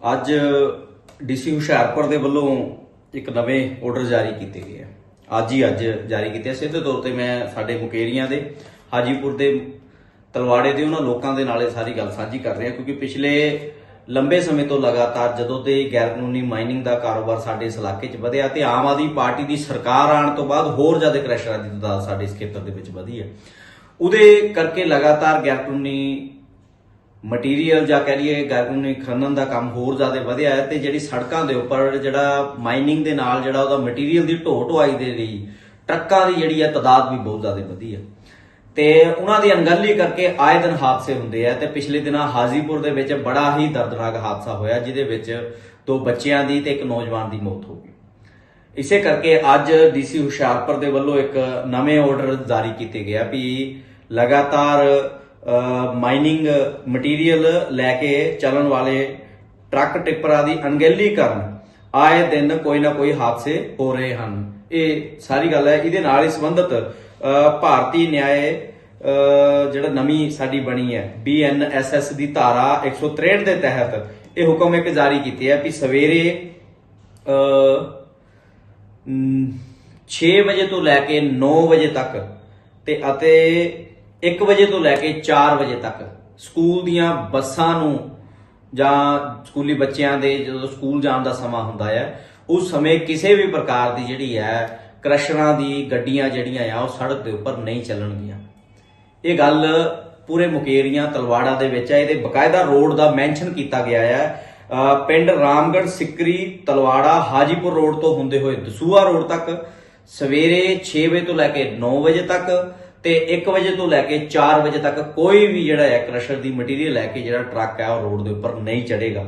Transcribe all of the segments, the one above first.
ਅੱਜ ਡੀਸੀ ਹੁਸ਼ਿਆਰਪੁਰ ਦੇ ਵੱਲੋਂ ਇੱਕ ਨਵੇਂ ਆਰਡਰ ਜਾਰੀ ਕੀਤੇ ਗਏ ਆ। ਅੱਜ ਹੀ ਅੱਜ ਜਾਰੀ ਕੀਤੇ ਸਿੱਧੇ ਤੌਰ ਤੇ ਮੈਂ ਸਾਡੇ ਮੁਕੇਰੀਆਂ ਦੇ, ਹਾਜੀਪੁਰ ਦੇ, ਤਲਵਾੜੇ ਦੇ, ਉਹਨਾਂ ਲੋਕਾਂ ਦੇ ਨਾਲ ਇਹ ਸਾਰੀ ਗੱਲ ਸਾਂਝੀ ਕਰ ਰਿਹਾ, ਕਿਉਂਕਿ ਪਿਛਲੇ ਲੰਬੇ ਸਮੇਂ ਤੋਂ ਲਗਾਤਾਰ ਜਦੋਂ ਤੇ ਗੈਰ ਕਾਨੂੰਨੀ ਮਾਈਨਿੰਗ ਦਾ ਕਾਰੋਬਾਰ ਸਾਡੇ ਇਸ ਇਲਾਕੇ 'ਚ ਵਧਿਆ ਤੇ ਆਮ ਆਦਮੀ ਪਾਰਟੀ ਦੀ ਸਰਕਾਰ ਆਉਣ ਤੋਂ ਬਾਅਦ ਹੋਰ ਜ਼ਿਆਦਾ ਕ੍ਰੈਸ਼ਰਾਂ ਦੀ ਤਾਦਾਦ ਸਾਡੇ ਇਸ ਖੇਤਰ ਦੇ ਵਿੱਚ ਵਧੀ ਹੈ। ਉਹਦੇ ਕਰਕੇ ਲਗਾਤਾਰ ਗੈਰ ਕਾਨੂੰਨੀ ਮਟੀਰੀਅਲ ਜਾਂ ਕਹਿ ਲਈਏ ਗੈਰ ਕਾਨੂੰਨੀ ਖਨਨ ਦਾ ਕੰਮ ਹੋਰ ਜ਼ਿਆਦਾ ਵਧਿਆ ਹੈ ਤੇ ਜਿਹੜੀ ਸੜਕਾਂ ਦੇ ਉੱਪਰ ਜਿਹੜਾ ਮਾਈਨਿੰਗ ਦੇ ਨਾਲ ਜਿਹੜਾ ਉਹਦਾ ਮਟੀਰੀਅਲ ਦੀ ਢੋ ਢੋਆਈ ਦੇ ਲਈ ਟਰੱਕਾਂ ਦੀ ਜਿਹੜੀ ਹੈ ਤਾਦਾਦ ਵੀ ਬਹੁਤ ਜ਼ਿਆਦਾ ਵਧੀ ਹੈ। ਤੇ ਉਹਨਾਂ ਦੀ ਅਣਗਹਿਲੀ ਕਰਕੇ ਆਏ ਦਿਨ ਹਾਦਸੇ ਹੁੰਦੇ ਆ ਤੇ ਪਿਛਲੇ ਦਿਨਾਂ ਹਾਜ਼ੀਪੁਰ ਦੇ ਵਿੱਚ ਬੜਾ ਹੀ ਦਰਦਨਾਕ ਹਾਦਸਾ ਹੋਇਆ, ਜਿਹਦੇ ਵਿੱਚ ਦੋ ਬੱਚਿਆਂ ਦੀ ਤੇ ਇੱਕ ਨੌਜਵਾਨ ਦੀ ਮੌਤ ਹੋ ਗਈ। ਇਸੇ ਕਰਕੇ ਅੱਜ ਡੀਸੀ ਹੁਸ਼ਿਆਰਪੁਰ ਦੇ ਵੱਲੋਂ ਇੱਕ ਨਵੇਂ ਆਰਡਰ ਜਾਰੀ ਕੀਤੇ ਗਿਆ ਵੀ ਲਗਾਤਾਰ ਮਾਈਨਿੰਗ ਮਟੀਰੀਅਲ ਲੈ ਕੇ ਚੱਲਣ ਵਾਲੇ ਟਰੱਕ ਟਿੱਪਰਾਂ ਦੀ ਅਣਗਹਿਲੀ ਕਾਰਨ ਆਏ ਦਿਨ ਕੋਈ ਨਾ ਕੋਈ ਹਾਦਸੇ ਹੋ ਰਹੇ ਹਨ। ਇਹ ਸਾਰੀ ਗੱਲ ਹੈ। ਇਹਦੇ ਨਾਲ ਹੀ ਸੰਬੰਧਿਤ ਭਾਰਤੀ ਨਿਆਏ ਜਿਹੜਾ ਨਵੀਂ ਸਾਡੀ ਬਣੀ ਹੈ ਬੀਐਨਐਸਐਸ ਦੀ ਧਾਰਾ 163 ਦੇ ਤਹਿਤ ਇਹ ਹੁਕਮ ਇੱਕ ਜਾਰੀ ਕੀਤੇ ਹੈ ਕਿ ਸਵੇਰੇ ਅ 6 ਵਜੇ ਤੋਂ ਲੈ ਕੇ 9 ਵਜੇ ਤੱਕ ਤੇ ਅਤੇ 1 ਵਜੇ ਤੋਂ ਲੈ ਕੇ 4 ਵਜੇ ਤੱਕ ਸਕੂਲ ਦੀਆਂ ਬੱਸਾਂ ਨੂੰ ਜਾਂ ਸਕੂਲੀ ਬੱਚਿਆਂ ਦੇ ਜਦੋਂ ਸਕੂਲ ਜਾਣ ਦਾ ਸਮਾਂ ਹੁੰਦਾ ਹੈ, ਉਸ ਸਮੇਂ ਕਿਸੇ ਵੀ ਪ੍ਰਕਾਰ ਦੀ ਜਿਹੜੀ ਹੈ, ਕ੍ਰਸ਼ਰਾਂ ਦੀ ਗੱਡੀਆਂ ਜਿਹੜੀਆਂ ਆ, ਉਹ ਸੜਕ ਦੇ ਉੱਪਰ ਨਹੀਂ ਚੱਲਣਗੀਆਂ। ਇਹ ਗੱਲ ਪੂਰੇ ਮੁਕੇਰੀਆਂ, ਤਲਵਾੜਾ ਦੇ ਵਿੱਚ ਹੈ। ਇਹਦੇ ਬਕਾਇਦਾ ਰੋਡ ਦਾ ਮੈਂਸ਼ਨ ਕੀਤਾ ਗਿਆ ਹੈ। ਪਿੰਡ ਰਾਮਗੜ੍ਹ, ਸਿੱਕਰੀ, ਤਲਵਾੜਾ, ਹਾਜੀਪੁਰ ਰੋਡ ਤੋਂ ਹੁੰਦੇ ਹੋਏ ਦਸੂਆ ਰੋਡ ਤੱਕ ਸਵੇਰੇ 6 ਵਜੇ ਤੋਂ ਲੈ ਕੇ 9 ਵਜੇ ਤੱਕ ਤੇ 1 ਵਜੇ ਤੋਂ ਲੈ ਕੇ 4 ਵਜੇ ਤੱਕ ਕੋਈ ਵੀ ਜਿਹੜਾ ਹੈ ਕ੍ਰਸ਼ਰ ਦੀ ਮਟੀਰੀਅਲ ਲੈ ਕੇ ਜਿਹੜਾ ਟਰੱਕ ਹੈ ਉਹ ਰੋਡ ਦੇ ਉੱਪਰ ਨਹੀਂ ਚੜੇਗਾ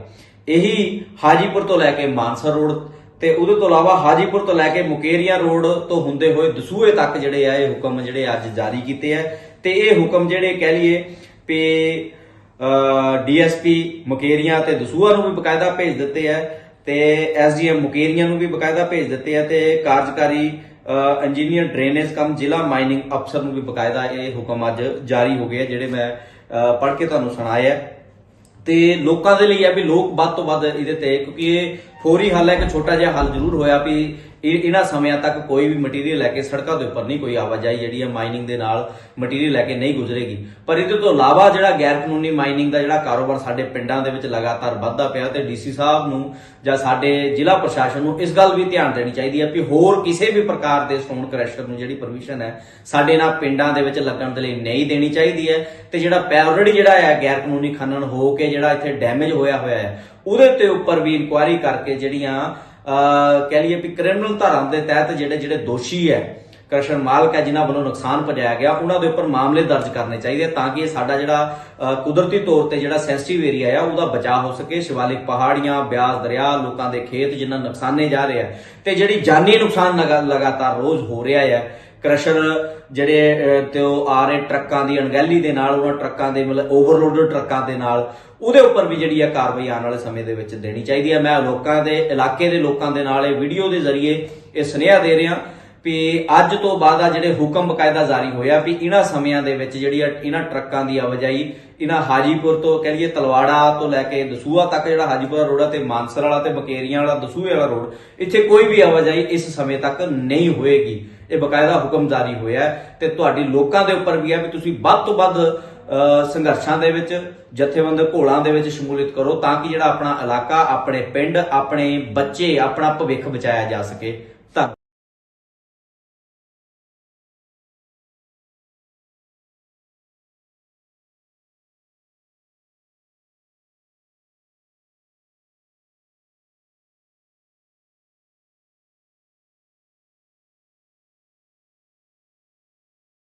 ਇਹੀ ਹਾਜੀਪੁਰ ਤੋਂ ਲੈ ਕੇ ਮਾਨਸਾ ਰੋਡ ਤੇ ਉਹਦੇ ਤੋਂ ਇਲਾਵਾ ਹਾਜੀਪੁਰ ਤੋਂ ਲੈ ਕੇ ਮੁਕੇਰੀਆਂ ਰੋਡ ਤੋਂ ਹੁੰਦੇ ਹੋਏ ਦਸੂਹੇ ਤੱਕ ਜਿਹੜੇ ਆ, ਇਹ ਹੁਕਮ ਜਿਹੜੇ ਅੱਜ ਜਾਰੀ ਕੀਤੇ ਆ। ਤੇ ਇਹ ਹੁਕਮ ਜਿਹੜੇ ਕਹਿ ਲਈਏ ਵੀ ਡੀਐਸਪੀ ਮੁਕੇਰੀਆਂ ਤੇ ਦਸੂਆ ਨੂੰ ਵੀ ਬਕਾਇਦਾ ਭੇਜ ਦਿੱਤੇ ਆ ਤੇ ਐਸਡੀਐਮ ਮੁਕੇਰੀਆਂ ਨੂੰ ਵੀ ਬਕਾਇਦਾ ਭੇਜ ਦਿੱਤੇ ਆ ਤੇ ਕਾਰਜਕਾਰੀ ਇੰਜੀਨੀਅਰ ਡਰੇਨੇਜ ਕਮ ਜ਼ਿਲ੍ਹਾ ਮਾਈਨਿੰਗ ਅਫਸਰ ਨੂੰ ਵੀ ਬਕਾਇਦਾ ਇਹ ਹੁਕਮ ਅੱਜ ਜਾਰੀ ਹੋ ਗਏ ਆ ਜਿਹੜੇ ਮੈਂ ਪੜ੍ਹ ਕੇ ਤੁਹਾਨੂੰ ਸੁਣਾਏ ਆ ਤੇ ਲੋਕਾਂ ਦੇ ਲਈ ਆ ਵੀ ਲੋਕ ਵੱਧ ਤੋਂ ਵੱਧ ਇਹਦੇ ਤੇ, ਕਿਉਂਕਿ ਇਹ ਫੌਰੀ ਹੱਲ ਹੈ, ਇੱਕ ਛੋਟਾ ਜਿਹਾ ਹੱਲ ਜ਼ਰੂਰ ਹੋਇਆ ਵੀ ਇਹ- ਇਹਨਾਂ ਸਮਿਆਂ ਤੱਕ ਕੋਈ ਵੀ ਮਟੀਰੀਅਲ ਲੈ ਕੇ ਸੜਕਾਂ ਦੇ ਉੱਪਰ ਨਹੀਂ ਕੋਈ ਆਵਾਜਾਈ ਜਿਹੜੀ ਹੈ ਮਾਈਨਿੰਗ ਦੇ ਨਾਲ ਮਟੀਰੀਅਲ ਲੈ ਕੇ ਨਹੀਂ ਗੁਜ਼ਰੇਗੀ। ਪਰ ਇਹਦੇ ਤੋਂ ਇਲਾਵਾ ਜਿਹੜਾ ਗੈਰ ਕਾਨੂੰਨੀ ਮਾਈਨਿੰਗ ਦਾ ਜਿਹੜਾ ਕਾਰੋਬਾਰ ਸਾਡੇ ਪਿੰਡਾਂ ਦੇ ਵਿੱਚ ਲਗਾਤਾਰ ਵੱਧਦਾ ਪਿਆ ਤੇ ਡੀਸੀ ਸਾਹਿਬ ਨੂੰ ਜਾਂ ਸਾਡੇ ਜ਼ਿਲ੍ਹਾ ਪ੍ਰਸ਼ਾਸਨ ਨੂੰ ਇਸ ਗੱਲ ਵੀ ਧਿਆਨ ਦੇਣੀ ਚਾਹੀਦੀ ਹੈ ਵੀ ਹੋਰ ਕਿਸੇ ਵੀ ਪ੍ਰਕਾਰ ਦੇ ਸਟੋਨ ਕ੍ਰੈਸ਼ਰ ਨੂੰ ਜਿਹੜੀ ਪਰਮਿਸ਼ਨ ਹੈ, ਸਾਡੇ ਨਾਲ ਪਿੰਡਾਂ ਦੇ ਵਿੱਚ ਲੱਗਣ ਦੇ ਲਈ ਨਹੀਂ ਦੇਣੀ ਚਾਹੀਦੀ ਹੈ। ਤੇ ਜਿਹੜਾ ਆਲਰੇਡੀ ਜਿਹੜਾ ਹੈ ਗੈਰ ਕਾਨੂੰਨੀ ਖਨਨ ਹੋ ਕੇ ਜਿਹੜਾ ਇੱਥੇ ਡੈਮੇਜ ਹੋਇਆ ਹੋਇਆ ਹੈ, ਉਹਦੇ ਤੇ ਉੱਪਰ ਵੀ ਇਨਕੁਆਇਰੀ ਕਰਕੇ ਜਿਹੜੀਆਂ ਕਹਿ ਲਈਏ ਵੀ ਕ੍ਰਿਮੀਨਲ ਧਾਰਾ ਦੇ ਤਹਿਤ ਜਿਹੜੇ ਜਿਹੜੇ ਦੋਸ਼ੀ ਹੈ ਕ੍ਰਸ਼ਰ ਮਾਲਕ ਹੈ, ਜਿਨ੍ਹਾਂ ਵੱਲੋਂ ਨੁਕਸਾਨ ਪਹੁੰਚਾਇਆ ਗਿਆ, ਉਹਨਾਂ ਦੇ ਉੱਪਰ ਮਾਮਲੇ ਦਰਜ ਕਰਨੇ ਚਾਹੀਦੇ ਤਾਂ ਕਿ ਸਾਡਾ ਜਿਹੜਾ ਕੁਦਰਤੀ ਤੌਰ ਤੇ ਜਿਹੜਾ ਸੈਂਸਿਟਿਵ ਏਰੀਆ ਆ, ਉਹਦਾ ਬਚਾਅ ਹੋ ਸਕੇ। ਸ਼ਿਵਾਲਿਕ ਪਹਾੜੀਆਂ, ਬਿਆਸ ਦਰਿਆ, ਲੋਕਾਂ ਦੇ ਖੇਤ ਜਿਨ੍ਹਾਂ ਨੁਕਸਾਨੇ ਜਾ ਰਹੇ ਆ, ਤੇ ਜਿਹੜੀ ਜਾਨੀ ਨੁਕਸਾਨ ਲਗਾਤਾਰ ਰੋਜ਼ ਹੋ ਰਿਹਾ ਹੈ ਕ੍ਰਸ਼ਰ ਜਿਹੜੇ ਅਹ, ਤੇ ਉਹ ਆ ਰਹੇ ਟਰੱਕਾਂ ਦੀ ਅਣਗਹਿਲੀ ਦੇ ਨਾਲ ਉਹਨਾਂ ਟਰੱਕਾਂ ਦੇ ਮਤਲਬ ਓਵਰਲੋਡਡ ਟਰੱਕਾਂ ਦੇ ਨਾਲ ਉਹਦੇ ਉੱਪਰ ਵੀ ਜਿਹੜੀ ਆ ਕਾਰਵਾਈ ਆਉਣ ਵਾਲੇ ਸਮੇਂ ਦੇ ਵਿੱਚ ਦੇਣੀ ਚਾਹੀਦੀ ਹੈ ਮੈਂ ਲੋਕਾਂ ਦੇ ਇਲਾਕੇ ਦੇ ਲੋਕਾਂ ਦੇ ਨਾਲ ਇਹ ਵੀਡੀਓ ਦੇ ਜ਼ਰੀਏ ਇਹ ਸੁਨੇਹਾ ਦੇ ਰਿਹਾ। ਵੀ ਅੱਜ ਤੋਂ ਬਾਅਦ ਆ ਜਿਹੜੇ ਹੁਕਮ ਬਕਾਇਦਾ ਜਾਰੀ ਹੋਇਆ ਵੀ ਇਹਨਾਂ ਸਮਿਆਂ ਦੇ ਵਿੱਚ ਜਿਹੜੀ ਆ ਇਹਨਾਂ ਟਰੱਕਾਂ ਦੀ ਆਵਾਜਾਈ ਇਹਨਾਂ ਹਾਜੀਪੁਰ ਤੋਂ ਕਹਿ ਲਈਏ ਤਲਵਾੜਾ ਤੋਂ ਲੈ ਕੇ ਦਸੂਆ ਤੱਕ ਜਿਹੜਾ ਹਾਜੀਪੁਰ ਰੋਡ ਆ ਤੇ ਮਾਨਸਰ ਵਾਲਾ ਤੇ ਬਕੇਰੀਆਂ ਵਾਲਾ, ਦਸੂਹੇ ਵਾਲਾ ਰੋਡ, ਇੱਥੇ ਕੋਈ ਵੀ ਆਵਾਜਾਈ ਇਸ ਸਮੇਂ ਤੱਕ ਨਹੀਂ ਹੋਏਗੀ। ਇਹ ਬਕਾਇਦਾ ਹੁਕਮ ਜਾਰੀ ਹੋਇਆ ਹੈ ਤੇ ਤੁਹਾਡੀ ਲੋਕਾਂ ਦੇ ਉੱਪਰ ਵੀ ਹੈ ਵੀ ਤੁਸੀਂ ਵੱਧ ਤੋਂ ਵੱਧ ਸੰਘਰਸ਼ਾਂ ਦੇ ਵਿੱਚ, ਜਥੇਬੰਦ ਘੋਲਾਂ ਦੇ ਵਿੱਚ ਸ਼ਮੂਲੀਅਤ ਕਰੋ ਤਾਂ ਕਿ ਜਿਹੜਾ ਆਪਣਾ ਇਲਾਕਾ, ਆਪਣੇ ਪਿੰਡ, ਆਪਣੇ ਬੱਚੇ, ਆਪਣਾ ਭਵਿੱਖ ਬਚਾਇਆ ਜਾ ਸਕੇ।